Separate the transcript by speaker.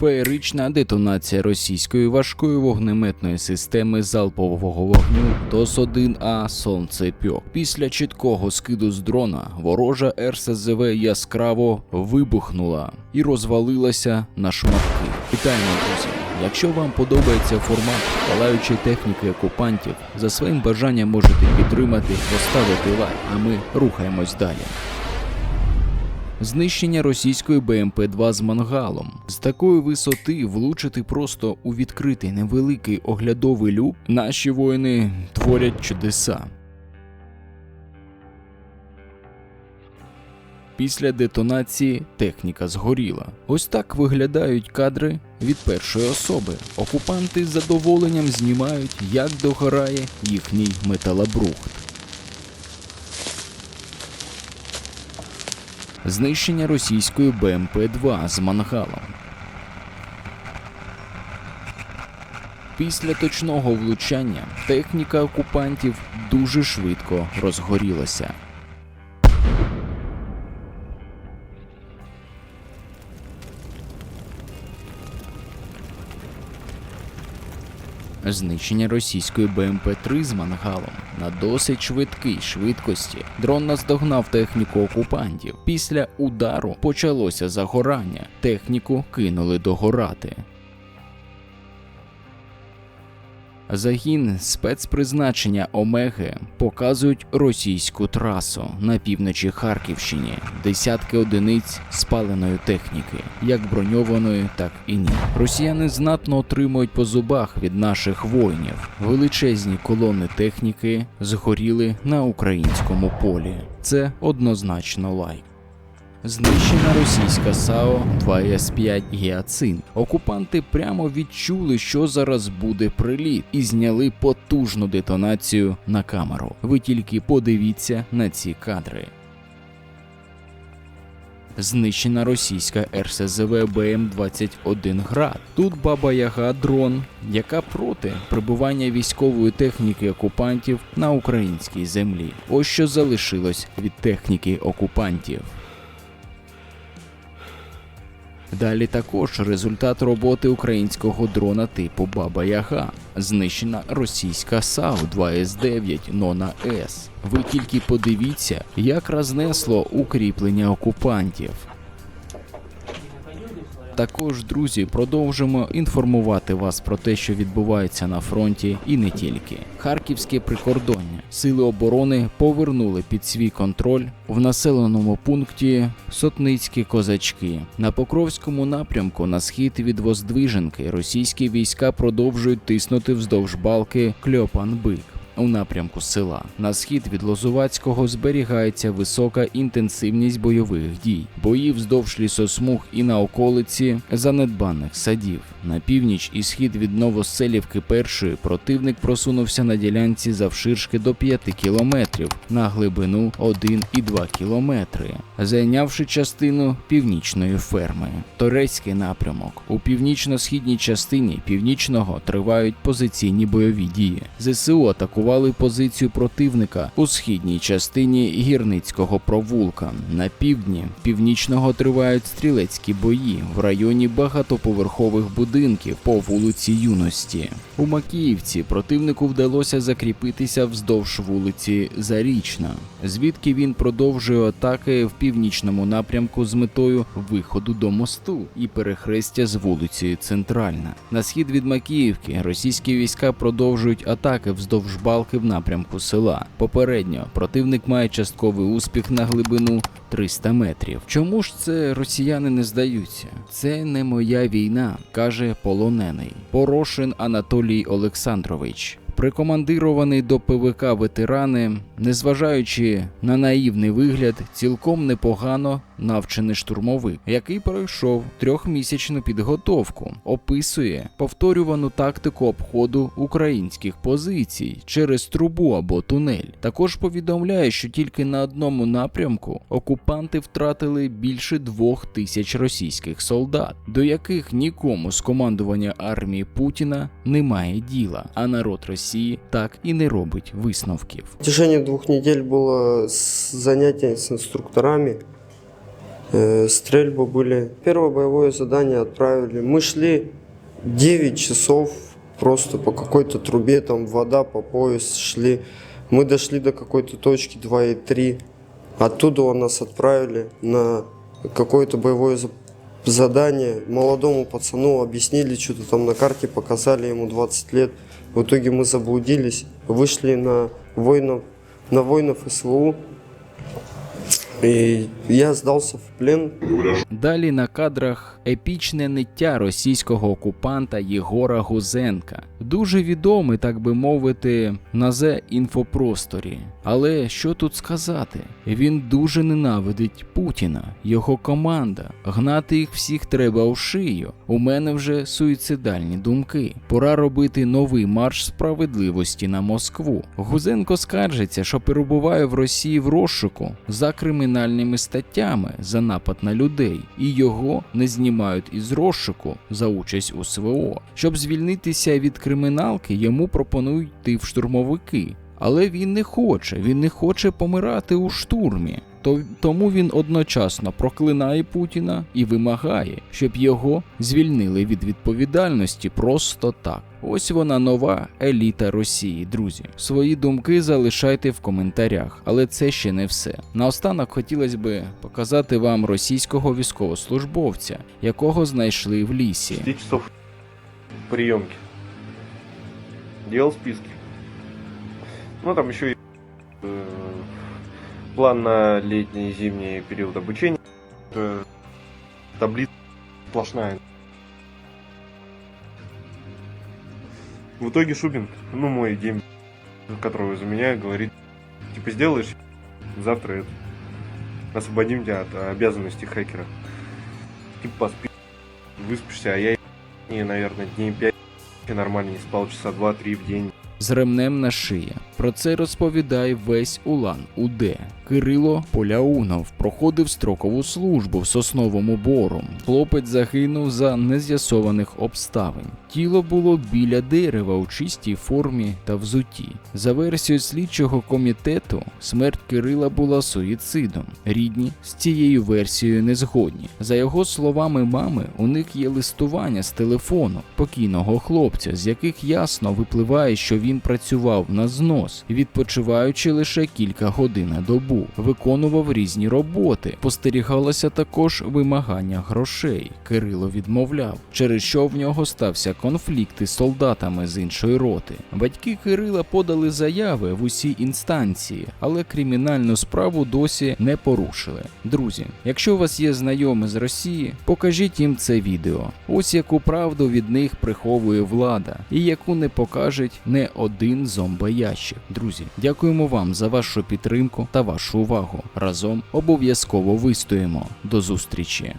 Speaker 1: Феєрична детонація російської важкої вогнеметної системи залпового вогню ТОС-1А «Сонцепьок». Після чіткого скиду з дрона ворожа РСЗВ яскраво вибухнула і розвалилася на шматки. Вітаємо, друзі! Якщо вам подобається формат палаючої техніки окупантів, за своїм бажанням можете підтримати, поставити лайк, а ми рухаємось далі. Знищення російської БМП-2 з мангалом. З такої висоти влучити просто у відкритий невеликий оглядовий люк наші воїни творять чудеса. Після детонації техніка згоріла. Ось так виглядають кадри від першої особи. Окупанти з задоволенням знімають, як догорає їхній металобрухт. Знищення російської БМП-2 з мангалом. Після точного влучання техніка окупантів дуже швидко розгорілася. Знищення російської БМП-3 з мангалом на досить швидкій швидкості. Дрон наздогнав техніку окупантів. Після удару почалося загорання. Техніку кинули догорати. Загін спецпризначення Омеги показують російську трасу на півночі Харківщині. Десятки одиниць спаленої техніки, як броньованої, так і ні. Росіяни знатно отримують по зубах від наших воїнів. Величезні колони техніки згоріли на українському полі. Це однозначно лайк. Знищена російська САО 2С5 Гіацин. Окупанти прямо відчули, що зараз буде приліт, і зняли потужну детонацію на камеру. Ви тільки подивіться на ці кадри. Знищена російська РСЗВ БМ-21 Град. Тут баба Яга дрон, яка проти прибування військової техніки окупантів на українській землі. Ось що залишилось від техніки окупантів. Далі також результат роботи українського дрона типу Баба Яга. Знищена російська САУ 2С9 Нона С. Ви тільки подивіться, як рознесло укріплення окупантів. Також, друзі, продовжимо інформувати вас про те, що відбувається на фронті, і не тільки. Харківське прикордоння. Сили оборони повернули під свій контроль в населеному пункті Сотницькі козачки. На Покровському напрямку на схід від Воздвиженки російські війська продовжують тиснути вздовж балки Кльопан-Бик. У напрямку села на схід від Лозувацького зберігається висока інтенсивність бойових дій. Бої вздовж лісосмуг і на околиці занедбаних садів. На північ і схід від Новоселівки першої противник просунувся на ділянці завширшки до 5 кілометрів на глибину 1,2 кілометри, зайнявши частину північної ферми. Торецький напрямок у північно-східній частині північного тривають позиційні бойові дії. ЗСУ атакували позицію противника у східній частині гірницького провулка. На півдні північного тривають стрілецькі бої в районі багатоповерхових будинків по вулиці Юності. У Макіївці противнику вдалося закріпитися вздовж вулиці Зарічна, звідки він продовжує атаки в північному напрямку з метою виходу до мосту і перехрестя з вулицею Центральна. На схід від Макіївки російські війська продовжують атаки вздовж балки в напрямку села. Попередньо противник має частковий успіх на глибину 300 метрів. Чому ж це росіяни не здаються? Це не моя війна, каже полонений Порошин Анатолій Олександрович. Прикомандирований до ПВК ветерани, незважаючи на наївний вигляд, цілком непогано навчений штурмовик, який пройшов трьохмісячну підготовку, описує повторювану тактику обходу українських позицій через трубу або тунель. Також повідомляє, що тільки на одному напрямку окупанти втратили більше двох тисяч російських солдат, до яких нікому з командування армії Путіна немає діла, а народ Росії так і не робить висновків.
Speaker 2: В течение двух недель было с- занятие с инструкторами. э, стрельбы были. Первое боевое задание отправили. Мы шли 9 часов просто по какой-то трубе, там вода по пояс шли. Мы дошли до какой-то точки 2,3. Оттуда нас отправили на какое-то боевое за- задание. Молодому пацану объяснили, что-то там на карте показали, ему 20 лет. В итоге мы заблудились, вышли на воинов, на воинов СВУ. И я сдался в плен.
Speaker 1: Далі на кадрах епічне ниття російського окупанта Єгора Гузенка, дуже відомий, так би мовити, на зе інфопросторі. Але що тут сказати? Він дуже ненавидить Путіна, його команда. Гнати їх всіх треба у шию. У мене вже суїцидальні думки. Пора робити новий марш справедливості на Москву. Гузенко скаржиться, що перебуває в Росії в розшуку за кримінальними статтями за напад на людей, і його не знімають із розшуку за участь у СВО. Щоб звільнитися від криміналки, йому пропонують йти в штурмовики. Але він не хоче, він не хоче помирати у штурмі. То, тому він одночасно проклинає Путіна і вимагає, щоб його звільнили від відповідальності просто так. Ось вона нова еліта Росії, друзі. Свої думки залишайте в коментарях, але це ще не все. Наостанок хотілося б показати вам російського військовослужбовця, якого знайшли в лісі.
Speaker 3: 10 часов приемки. Делал списки. Ну, там э, план на летний и зимний период обучения. Таблица сплошная. В итоге Шубин, ну, мой гейм, которого заменяю, говорит, типа, сделаешь завтра это. Освободим тебя от обязанностей хакера. Типа, поспи, выспишься, а я наверное, дней 5 нормально не спал, часа 2-3 в день.
Speaker 1: З ремнем на шиї. Про це розповідає весь Улан УД. Кирило Поляунов проходив строкову службу в сосновому бору. Хлопець загинув за нез'ясованих обставин. Тіло було біля дерева у чистій формі та взутті. За версією слідчого комітету, смерть Кирила була суїцидом. Рідні з цією версією не згодні. За його словами мами, у них є листування з телефону покійного хлопця, з яких ясно випливає, що він працював на знос, відпочиваючи лише кілька годин на добу, виконував різні роботи. Спостерігалося також вимагання грошей. Кирило відмовляв, через що в нього стався конфлікт із солдатами з іншої роти. Батьки Кирила подали заяви в усі інстанції, але кримінальну справу досі не порушили. Друзі, якщо у вас є знайомі з Росії, покажіть їм це відео. Ось яку правду від них приховує влада, і яку не покажуть не один зомбоящик. Друзі, дякуємо вам за вашу підтримку та вашу увагу. Разом обов'язково вистоїмо. До зустрічі!